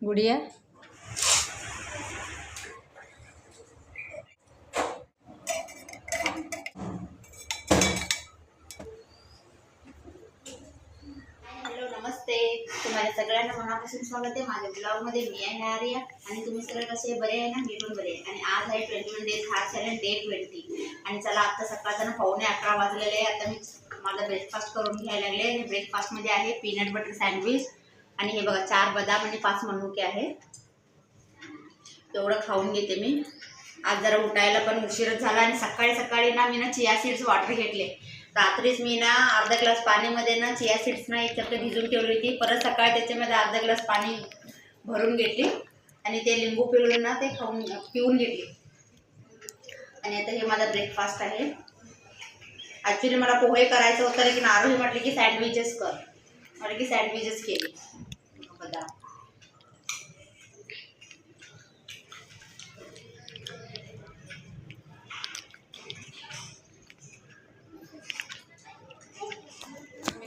Gudiya. Hello नमस्ते. सगळ्यांना मनापासून स्वागत आहे. माझ्या ब्लॉगमध्ये मी आहे आर्या आणि तुम्ही सगळे कसे बरे आहे ना? मी पण बरे आहे. आणि आज आहे ट्वेंटी वन डेज हा चॅलेंज डे ट्वेंटी. आणि चला आता सकाळचा ना पावणे अकरा वाजलेले आहे. आता मी माझा ब्रेकफास्ट करून घ्यायला लागले. आणि ब्रेकफास्टमध्ये आहे पीनट बटर सँडविच आणि हे बघा चार बदाम आणि पाच मनुके आहे तेवढं खाऊन घेते मी. आज जरा उठायला पण उशीरच झाला आणि सकाळी सकाळी ना मी ना चिया सीड्स वॉटर घेतले. रात्रीच मी ना अर्धा ग्लास पाणीमध्ये ना चिया सीड्स ना एक चक्कर भिजून ठेवली होती. परत सकाळी त्याच्यामध्ये अर्धा ग्लास पाणी भरून घेतली आणि ते लिंबू पिळून ना ते खाऊन पिऊन घेतली. आणि आता हे माझा ब्रेकफास्ट आहे. ॲक्च्युली मला पोहे करायचं होतं लेकिन आरोही म्हटले की सँडविचेस कर. म्हटलं की सँडविचेस केली. बदाम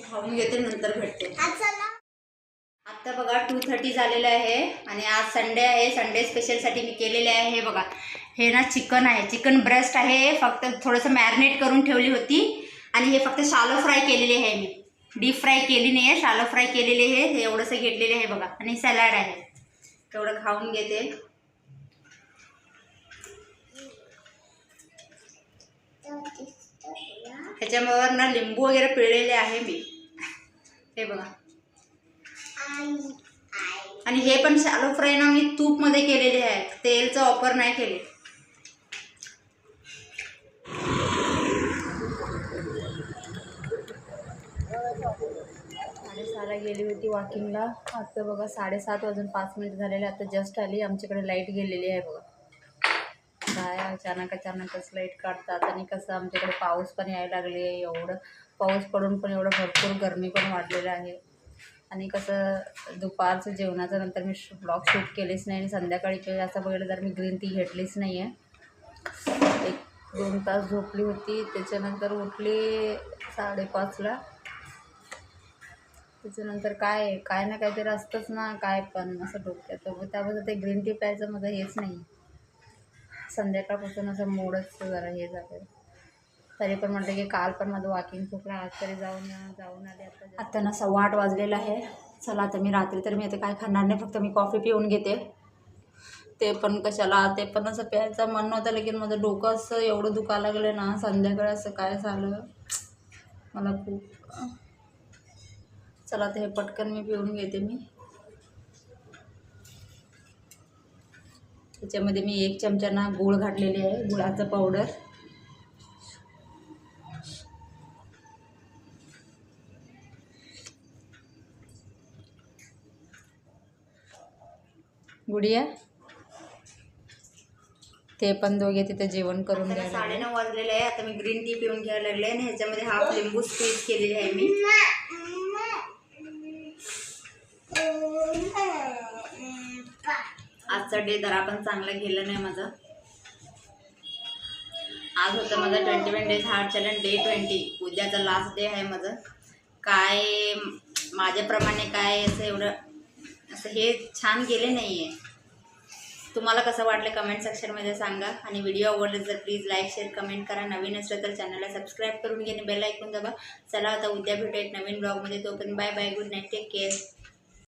खाऊन घेते नंतर भेटते. आता बघा टू थर्टी झालेलं आहे आणि आज संडे आहे. संडे स्पेशलसाठी मी केलेले आहे. हे बघा हे ना चिकन आहे. चिकन ब्रेस्ट आहे. फक्त थोडंसं मॅरिनेट करून ठेवली होती. आणि हे फक्त शालो फ्राय केलेली आहे मी. डीप फ्राय केली नाही आहे शालो फ्राय केलेली आहे हे एवढंसं घेतलेले आहे बघा. आणि सॅलड आहे. तेवढं खाऊन घेते. ह्याच्यावर ना लिंबू वगैरे पिळलेले आहे मी. हे बघा. आणि हे पण शालो फ्राय ना मी तूपमध्ये केलेले आहे. तेलचा वापर नाही केले. साडेसहाला गेली होती वॉकिंगला आता बघा साडेसात वाजून पाच मिनिट झालेले. आता जस्ट आली. आमच्याकडे लाइट गेलेली आहे बघा. काय अचानक अचानकच लाइट काढतात आणि कसं आमच्याकडे पाऊस पण यायला लागले एवढं पाऊस पडून पण एवढं भरपूर गरमी पण वाढलेलं आहे. आणि कसं दुपारचं जेवणाचं नंतर मी ब्लॉग शूट केलेच नाही आणि संध्याकाळी काही असं बघितलं तर मी ग्रीन टी घेतलीच नाही आहे एक दोन तास झोपली होती. त्याच्यानंतर उठली साडेपाचला. त्याच्यानंतर काय काय ना काहीतरी असतंच ना काय पण असं डोक्यात. त्याबद्दल ते ग्रीन टी प्यायचं माझं हेच नाही. संध्याकाळपासून असं मोडच जरा हे झालं तरी पण म्हटलं की काल पण माझं वॉकिंग चुकलं आज तरी जाऊन जाऊन आले आता आता ना सव्वा आठ वाजलेलं आहे. चला आता मी रात्री तर मी आता काय खाणार नाही फक्त मी कॉफी पिऊन घेते. ते पण कशाला ते पण असं प्यायचं मन नव्हतं लेकिन माझं डोकं असं एवढं दुखायला लागलं ना संध्याकाळी असं काय झालं? मला खूप चला हे पटकन मी पिऊन घेते मी. त्याच्यामध्ये मी एक चमचा ना गूळ घातलेली आहे गुळाचं पावडर गुडिया. ते पण दोघे तिथे जेवण करून साडे नऊ वाजलेले आहे आता मी ग्रीन टी पिऊन घ्यायला लागले आणि ह्याच्यामध्ये हाफ लिंबू स्क्वीज केलेली आहे मी. आजचा डे जरा पण चांगला गेला नाही माझा. आज होतं माझा twenty one days hard challenge day twenty उद्याचा लास्ट डे आहे माझं. काय माझ्याप्रमाणे काय असं एवढं असं हे छान गेले नाही आहे तुम्हाला कसं वाटलं कमेंट सेक्शनमध्ये सांगा. आणि व्हिडिओ आवडले तर प्लीज लाईक शेअर कमेंट करा. नवीन असलं तर चॅनलला सबस्क्राईब करून घेणे बेल ऐकून दाबा. चला आता उद्या भेटू एक नवीन ब्लॉगमध्ये तोपर्यंत bye bye good night take care